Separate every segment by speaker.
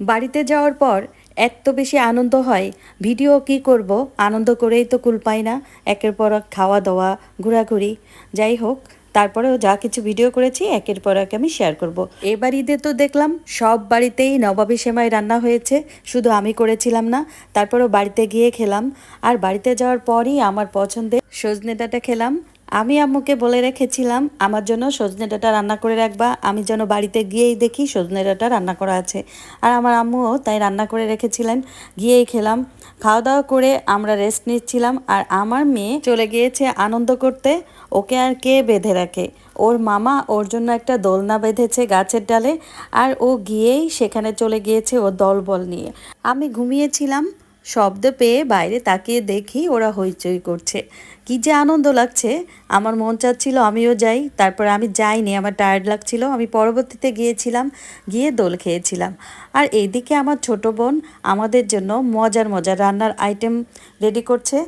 Speaker 1: বাড়িতে যাওয়ার পর এত বেশি আনন্দ হয়, ভিডিও কি করব? আনন্দ করেই তো কুল পাই না। একের পর এক খাওয়া দাওয়া, ঘোরাঘুরি। যাই হোক, তারপরেও যা কিছু ভিডিও করেছি, একের পর এক আমি শেয়ার করব। এবার ঈদে তো দেখলাম, সব বাড়িতেই নবাবী সেমাই রান্না হয়েছে। শুধু আমি করেছিলাম না, তারপরেও বাড়িতে গিয়ে খেলাম। আর বাড়িতে যাওয়ার পরই আমার পছন্দের সজনে ডাঁটা খেলাম। আমি আম্মুকে বলে রেখেছিলাম, আমার জন্য সজনে ডাঁটা রান্না করে রাখবা। আমি যেন বাড়িতে গিয়েই দেখি সজনে ডাঁটা রান্না করা আছে। আর আমার আম্মুও তাই রান্না করে রেখেছিলেন। গিয়েই খেলাম। খাওয়া দাওয়া করে আমরা রেস্ট নিচ্ছিলাম আর আমার মেয়ে চলে গিয়েছে আনন্দ করতে। ওকে আর কে বেঁধে রাখে? ওর মামা ওর জন্য একটা দোলনা বেঁধেছে গাছের ডালে আর ও গিয়েই সেখানে চলে গিয়েছে ও দলবল নিয়ে। আমি ঘুমিয়েছিলাম। শব্দ পেয়ে বাইরে তাকিয়ে দেখি ওরা হইচই করছে। কি যে আনন্দ লাগছে। আমার মন চাচ্ছিল আমিও যাই, তারপর আমি যাইনি, আমার টায়ার্ড লাগছিল। আমি পরবর্তীতে গিয়েছিলাম, গিয়ে দোল খেয়েছিলাম। আর এইদিকে আমার ছোট বোন আমাদের জন্য মজার মজার রান্নার আইটেম রেডি করছে।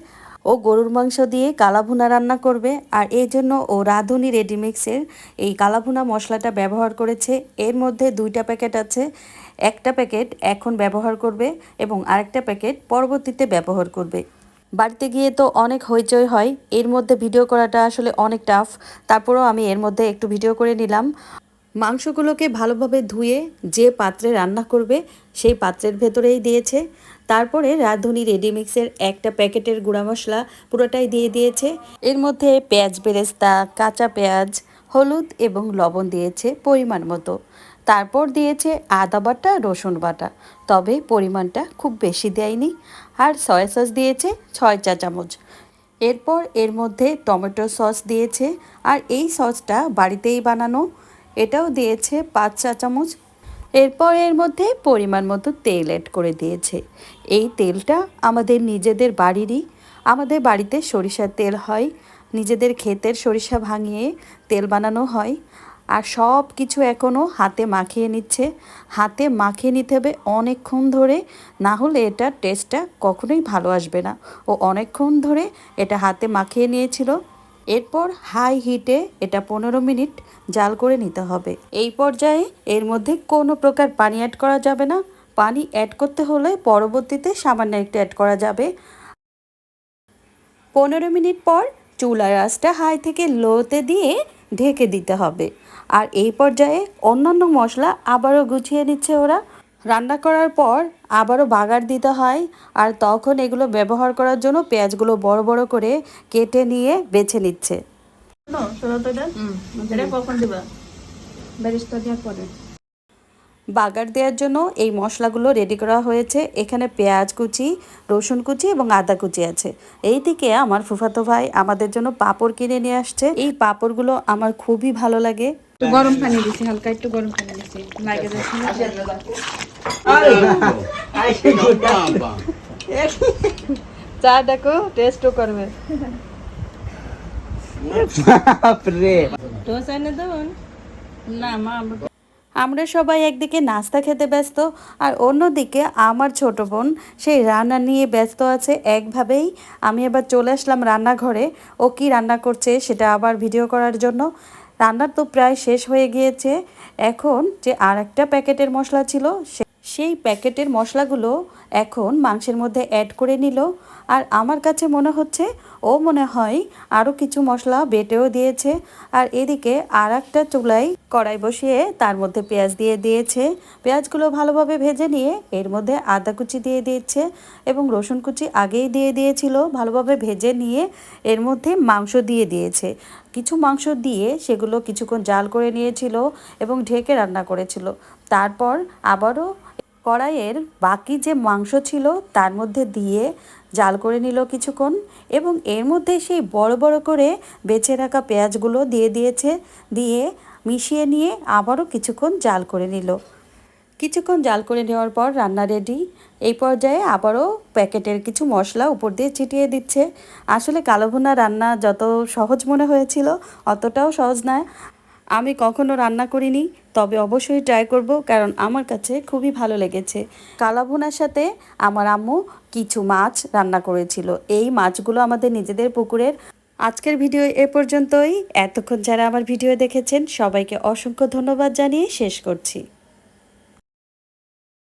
Speaker 1: ও গরুর মাংস দিয়ে কালাভুনা রান্না করবে আর এই জন্য ও রাঁধুনি রেডিমিক্সের এই কালাভুনা মশলাটা ব্যবহার করেছে। এর মধ্যে দুইটা প্যাকেট আছে। একটা প্যাকেট এখন ব্যবহার করবে এবং আরেকটা প্যাকেট পরবর্তীতে ব্যবহার করবে। বাড়িতে গিয়ে তো অনেক হইচই হয়, এর মধ্যে ভিডিও করাটা আসলে অনেক টাফ তারপরেও আমি এর মধ্যে একটু ভিডিও করে নিলাম। মাংসগুলোকে ভালোভাবে ধুয়ে যে পাত্রে রান্না করবে, সেই পাত্রের ভেতরেই দিয়েছে। তারপরে রাঁধুনি রেডিমিক্সের একটা প্যাকেটের গুঁড়া মশলা পুরোটাই দিয়ে দিয়েছে। এর মধ্যে পেঁয়াজ বেরেস্তা, কাঁচা পেঁয়াজ, হলুদ এবং লবণ দিয়েছে পরিমাণ মতো। তারপর দিয়েছে আদা বাটা, রসুন বাটা। তবে পরিমাণটা খুব বেশি দেয়নি। আর সয়া সস দিয়েছে ছয় চা চামচ। এরপর এর মধ্যে টমেটো সস দিয়েছে। আর এই সসটা বাড়িতেই বানানো। এটাও দিয়েছে পাঁচ চা চামচ। এরপর এর মধ্যে পরিমাণ মতো তেল অ্যাড করে দিয়েছে। এই তেলটা আমাদের নিজেদের বাড়িরই। আমাদের বাড়িতে সরিষার তেল হয়। নিজেদের ক্ষেতের সরিষা ভাঙিয়ে তেল বানানো হয়। আর সব কিছু এখনও হাতে মাখিয়ে নিচ্ছে। হাতে মাখিয়ে নিতে হবে অনেকক্ষণ ধরে, না হলে এটার টেস্টটা কখনোই ভালো আসবে না। ও অনেকক্ষণ ধরে এটা হাতে মাখিয়ে নিয়েছিল। এরপর হাই হিটে এটা পনেরো মিনিট জাল করে নিতে হবে। এই পর্যায়ে এর মধ্যে কোনো প্রকার পানি অ্যাড করা যাবে না। পানি অ্যাড করতে হলে পরবর্তীতে সামান্য একটু অ্যাড করা যাবে। পনেরো মিনিট পর চুলার আঁচটা হাই থেকে লোতে দিয়ে ঢেকে দিতে হবে। আর এই পর্যায়ে অন্যান্য মশলা আবারও গুছিয়ে নিচ্ছে ওরা। রান্না করার পর আবারও বাগার দিতে হয় আর তখন এগুলো ব্যবহার করার জন্য পেঁয়াজগুলো বড় বড় করে কেটে নিয়ে বেছে নিচ্ছে।
Speaker 2: কখন দিবা? ব্যারিস্তা দেওয়ার পরে।
Speaker 1: বাগার দেওয়ার জন্য এই মশলাগুলো রেডি করা হয়েছে। এখানে পেঁয়াজ কুচি রসুন কুচি এবং আদা কুচি আছে। এই দিকে আমার ফুফাতো ভাই আমাদের জন্য পাপড় কিনে নিয়ে আসছে। এই পাপড়গুলো আমার খুবই ভালো লাগে।
Speaker 2: একটু গরম পানি দিছি হালকা একটু গরম পানি দিছি। লাগে চা দেখো টেস্টও করবে। এনে না মা আমরা
Speaker 1: সবাই একদিকে নাস্তা খেতে ব্যস্ত আর অন্যদিকে আমার ছোট বোন, সেই রান্না নিয়ে ব্যস্ত আছে একভাবেই। আমি আবার চলে আসলাম রান্নাঘরে। ও কি রান্না করছে সেটা আবার ভিডিও করার জন্য। রান্নার তো প্রায় শেষ হয়ে গিয়েছে। এখন যে আর একটা প্যাকেটের মশলা ছিল সে- সেই প্যাকেটের মশলাগুলো এখন মাংসের মধ্যে অ্যাড করে নিল। আর আমার কাছে মনে হচ্ছে, ও মনে হয় আরও কিছু মশলা বেটেও দিয়েছে। আর এদিকে আর একটা চুলায় কড়াই বসিয়ে তার মধ্যে পেঁয়াজ দিয়ে দিয়েছে। পেঁয়াজগুলো ভালোভাবে ভেজে নিয়ে এর মধ্যে আদা কুচি দিয়ে দিয়েছে এবং রসুন কুচি আগেই দিয়ে দিয়েছিল। ভালোভাবে ভেজে নিয়ে এর মধ্যে মাংস দিয়ে দিয়েছে। কিছু মাংস দিয়ে সেগুলো কিছুক্ষণ জাল করে নিয়েছিল এবং ঢেকে রান্না করেছিল। তারপর আবারও কড়াইয়ের বাকি যে মাংস ছিল তার মধ্যে দিয়ে জাল করে নিল কিছুক্ষণ এবং এর মধ্যে সেই বড় বড় করে বেছে রাখা পেঁয়াজগুলো দিয়ে দিয়েছে, দিয়ে মিশিয়ে নিয়ে আবারও কিছুক্ষণ জাল করে নিল। কিছুক্ষণ জাল করে নেওয়ার পর রান্না রেডি এই পর্যায়ে আবারও প্যাকেটের কিছু মশলা উপর দিয়ে ছিটিয়ে দিচ্ছে। আসলে কালো ভুনা রান্না যত সহজ মনে হয়েছিল, অতটাও সহজ নয়। আমি কখনো রান্না করিনি, তবে অবশ্যই ট্রাই করব কারণ আমার কাছে খুবই ভালো লেগেছে। কালাভুনার সাথে আমার আম্মু কিছু মাছ রান্না করেছিল। এই মাছগুলো আমাদের নিজেদের পুকুরের। আজকের ভিডিও এ পর্যন্তই। এতক্ষণ যারা আমার ভিডিও দেখেছেন, সবাইকে অসংখ্য ধন্যবাদ জানিয়ে শেষ করছি।